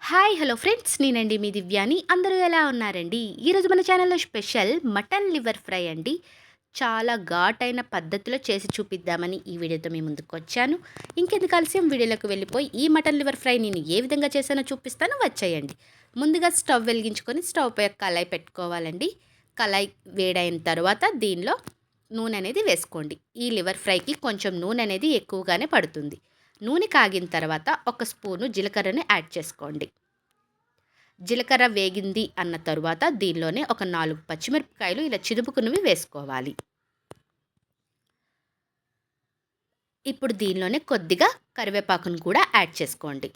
Hi hello friends. నేనండి మీ దివ్యాని. అందరూ ఎలా ఉన్నారండి? ఈరోజు మన ఛానల్లో స్పెషల్ మటన్ లివర్ ఫ్రై అండి. చాలా ఘాటైన పద్ధతిలో చేసి చూపిద్దామని ఈ వీడియోతో మీ ముందుకు వచ్చాను. ఇంకెందుకు ఆలస్యం? వీడియోలోకి వెళ్ళిపోయి ఈ మటన్ లివర్ ఫ్రై నేను ఏ విధంగా చేశానో చూపిస్తాను. వచ్చేయండి. ముందుగా స్టవ్ వెలిగించుకొని స్టవ్ పై కళాయి పెట్టుకోవాలండి. కళాయి వేడైన తర్వాత దీనిలో నూనె అనేది వేసుకోండి. ఈ లివర్ ఫ్రైకి కొంచెం నూనె అనేది ఎక్కువగానే పడుతుంది. నూనె కాగిన తర్వాత ఒక స్పూను జీలకర్రని యాడ్ చేసుకోండి. జీలకర్ర వేగింది అన్న తరువాత దీనిలోనే ఒక నాలుగు పచ్చిమిరపకాయలు ఇలా చిదుపుకునివి వేసుకోవాలి. ఇప్పుడు దీనిలోనే కొద్దిగా కరివేపాకును కూడా యాడ్ చేసుకోండి.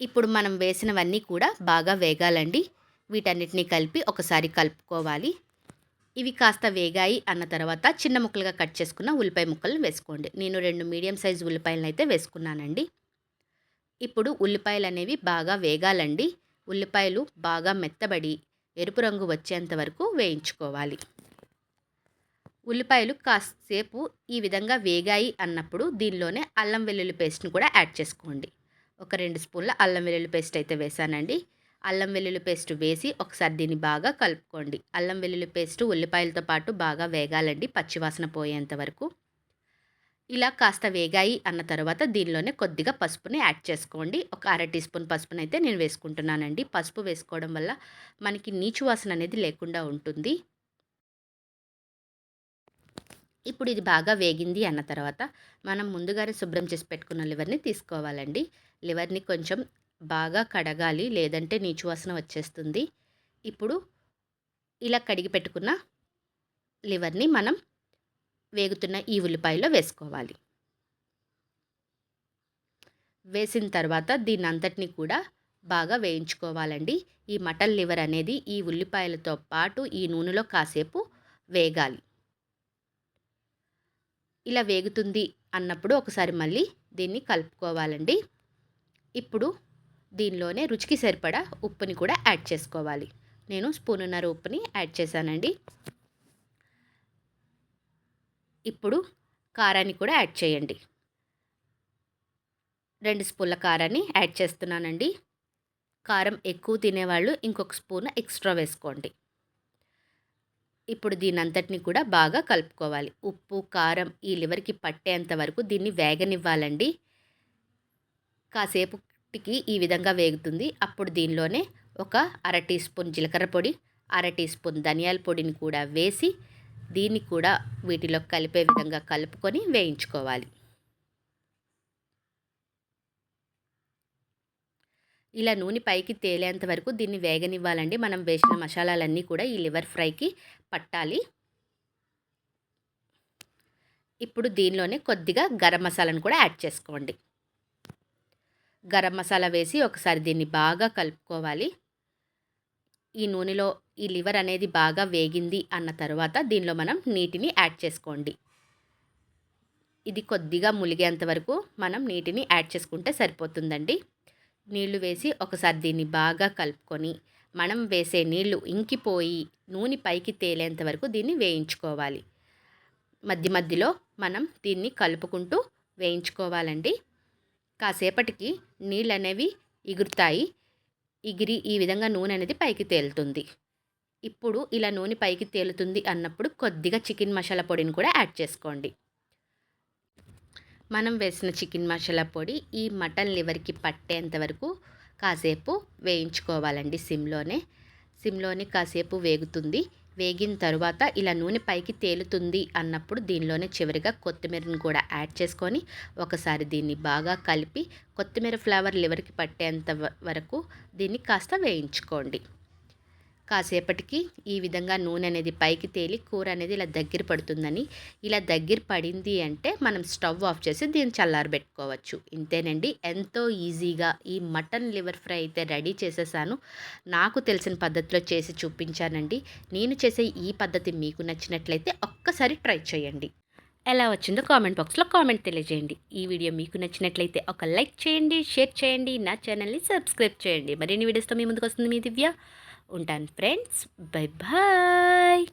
ఇప్పుడు మనం వేసినవన్నీ కూడా బాగా వేగాలండి. వీటన్నిటిని కలిపి ఒకసారి కలుపుకోవాలి. ఇవి కాస్త వేగాయి అన్న తర్వాత చిన్న ముక్కలుగా కట్ చేసుకున్న ఉల్లిపాయ ముక్కలను వేసుకోండి. నేను రెండు మీడియం సైజు ఉల్లిపాయలను అయితే వేసుకున్నానండి. ఇప్పుడు ఉల్లిపాయలు అనేవి బాగా వేగాలండి. ఉల్లిపాయలు బాగా మెత్తబడి ఎరుపు రంగు వచ్చేంత వరకు వేయించుకోవాలి. ఉల్లిపాయలు కాసేపు ఈ విధంగా వేగాయి అన్నప్పుడు దీనిలోనే అల్లం వెల్లుల్లి పేస్ట్ని కూడా యాడ్ చేసుకోండి. ఒక రెండు స్పూన్ల అల్లం వెల్లుల్లి పేస్ట్ అయితే వేసానండి. అల్లం వెల్లుల్లి పేస్ట్ వేసి ఒకసారి దీన్ని బాగా కలుపుకోండి. అల్లం వెల్లుల్లి పేస్ట్ ఉల్లిపాయలతో పాటు బాగా వేగాలండి పచ్చివాసన పోయేంత వరకు. ఇలా కాస్త వేగాయి అన్న తర్వాత దీనిలోనే కొద్దిగా పసుపుని యాడ్ చేసుకోండి. ఒక అర టీ స్పూన్ పసుపుని అయితే నేను వేసుకుంటున్నానండి. పసుపు వేసుకోవడం వల్ల మనకి నీచు వాసన అనేది లేకుండా ఉంటుంది. ఇప్పుడు ఇది బాగా వేగింది అన్న తర్వాత మనం ముందుగానే శుభ్రం చేసి పెట్టుకున్న లివర్ని తీసుకోవాలండి. లివర్ని కొంచెం బాగా కడగాలి. లేదంటే నీచు వాసన వచ్చేస్తుంది. ఇప్పుడు ఇలా కడిగి పెట్టుకున్న లివర్ని మనం వేగుతున్న ఈ ఉల్లిపాయలో వేసుకోవాలి. వేసిన తర్వాత దీని అంతటిని కూడా బాగా వేయించుకోవాలండి. ఈ మటన్ లివర్ అనేది ఈ ఉల్లిపాయలతో పాటు ఈ నూనెలో కాసేపు వేగాలి. ఇలా వేగుతుంది అన్నప్పుడు ఒకసారి మళ్ళీ దీన్ని కలుపుకోవాలండి. ఇప్పుడు దీనిలోనే రుచికి సరిపడా ఉప్పుని కూడా యాడ్ చేసుకోవాలి. నేను స్పూన్నర ఉప్పుని యాడ్ చేశానండి. ఇప్పుడు కారాన్ని కూడా యాడ్ చేయండి. రెండు స్పూన్ల కారాన్ని యాడ్ చేస్తున్నానండి. కారం ఎక్కువ తినేవాళ్ళు ఇంకొక స్పూన్ ఎక్స్ట్రా వేసుకోండి. ఇప్పుడు దీని అంతటిని కూడా బాగా కలుపుకోవాలి. ఉప్పు కారం ఈ లివర్కి పట్టేంత వరకు దీన్ని వేగనివ్వాలండి. కాసేపు టికి ఈ విధంగా వేగుతుంది. అప్పుడు దీనిలోనే ఒక అర టీ స్పూన్ జీలకర్ర పొడి అర టీ స్పూన్ ధనియాల పొడిని కూడా వేసి దీన్ని కూడా వీటిలో కలిపే విధంగా కలుపుకొని వేయించుకోవాలి. ఇలా నూనె పైకి తేలేంత వరకు దీన్ని వేగనివ్వాలండి. మనం వేసిన మసాలాలన్నీ కూడా ఈ లివర్ ఫ్రైకి పట్టాలి. ఇప్పుడు దీనిలోనే కొద్దిగా గరం మసాలాను కూడా యాడ్ చేసుకోండి. గరం మసాలా వేసి ఒకసారి దీన్ని బాగా కలుపుకోవాలి. ఈ నూనెలో ఈ లివర్ అనేది బాగా వేగింది అన్న తర్వాత దీనిలో మనం నీటిని యాడ్ చేసుకోండి. ఇది కొద్దిగా ములిగేంత వరకు మనం నీటిని యాడ్ చేసుకుంటే సరిపోతుందండి. నీళ్ళు వేసి ఒకసారి దీన్ని బాగా కలుపుకొని మనం వేసే నీళ్ళు ఇంకిపోయి నూనె పైకి తేలేంత వరకు దీన్ని వేయించుకోవాలి. మధ్య మధ్యలో మనం దీన్ని కలుపుకుంటూ వేయించుకోవాలండి. కాసేపటికి నీళ్ళు అనేవి ఎగురుతాయి ఎగిరి ఈ విధంగా నూనె అనేది పైకి తేలుతుంది. ఇప్పుడు ఇలా నూనె పైకి తేలుతుంది అన్నప్పుడు కొద్దిగా చికెన్ మసాలా పొడిని కూడా యాడ్ చేసుకోండి. మనం వేసిన చికెన్ మసాలా పొడి ఈ మటన్ లివర్కి పట్టేంత వరకు కాసేపు వేయించుకోవాలండి సిమ్లోనే. సిమ్లోనే కాసేపు వేగుతుంది. వేగిన తరువాత ఇలా నూనె పైకి తేలుతుంది అన్నప్పుడు దీనిలోనే చివరిగా కొత్తిమీరని కూడా యాడ్ చేసుకొని ఒకసారి దీన్ని బాగా కలిపి కొత్తిమీర ఫ్లేవర్ లివర్కి పట్టేంత వరకు దీన్ని కాస్త వేయించుకోండి. కాసేపటికి ఈ విధంగా నూనె అనేది పైకి తేలి కూర అనేది ఇలా దగ్గర పడుతుందని. ఇలా దగ్గర పడింది అంటే మనం స్టవ్ ఆఫ్ చేసి దీన్ని చల్లారబెట్టుకోవచ్చు. ఇంతేనండి ఎంతో ఈజీగా ఈ మటన్ లివర్ ఫ్రై అయితే రెడీ చేసేసాను. నాకు తెలిసిన పద్ధతిలో చేసి చూపించానండి. నేను చేసే ఈ పద్ధతి మీకు నచ్చినట్లయితే ఒక్కసారి ట్రై చేయండి. ఎలా వచ్చిందో కామెంట్ బాక్స్లో కామెంట్ తెలియజేయండి. ఈ వీడియో మీకు నచ్చినట్లయితే ఒక లైక్ చేయండి షేర్ చేయండి నా ఛానల్ని సబ్స్క్రైబ్ చేయండి. మరిన్ని వీడియోస్తో మీ ముందుకు వస్తుంది మీ దివ్య. ఉంటాను ఫ్రెండ్స్ బై బాయ్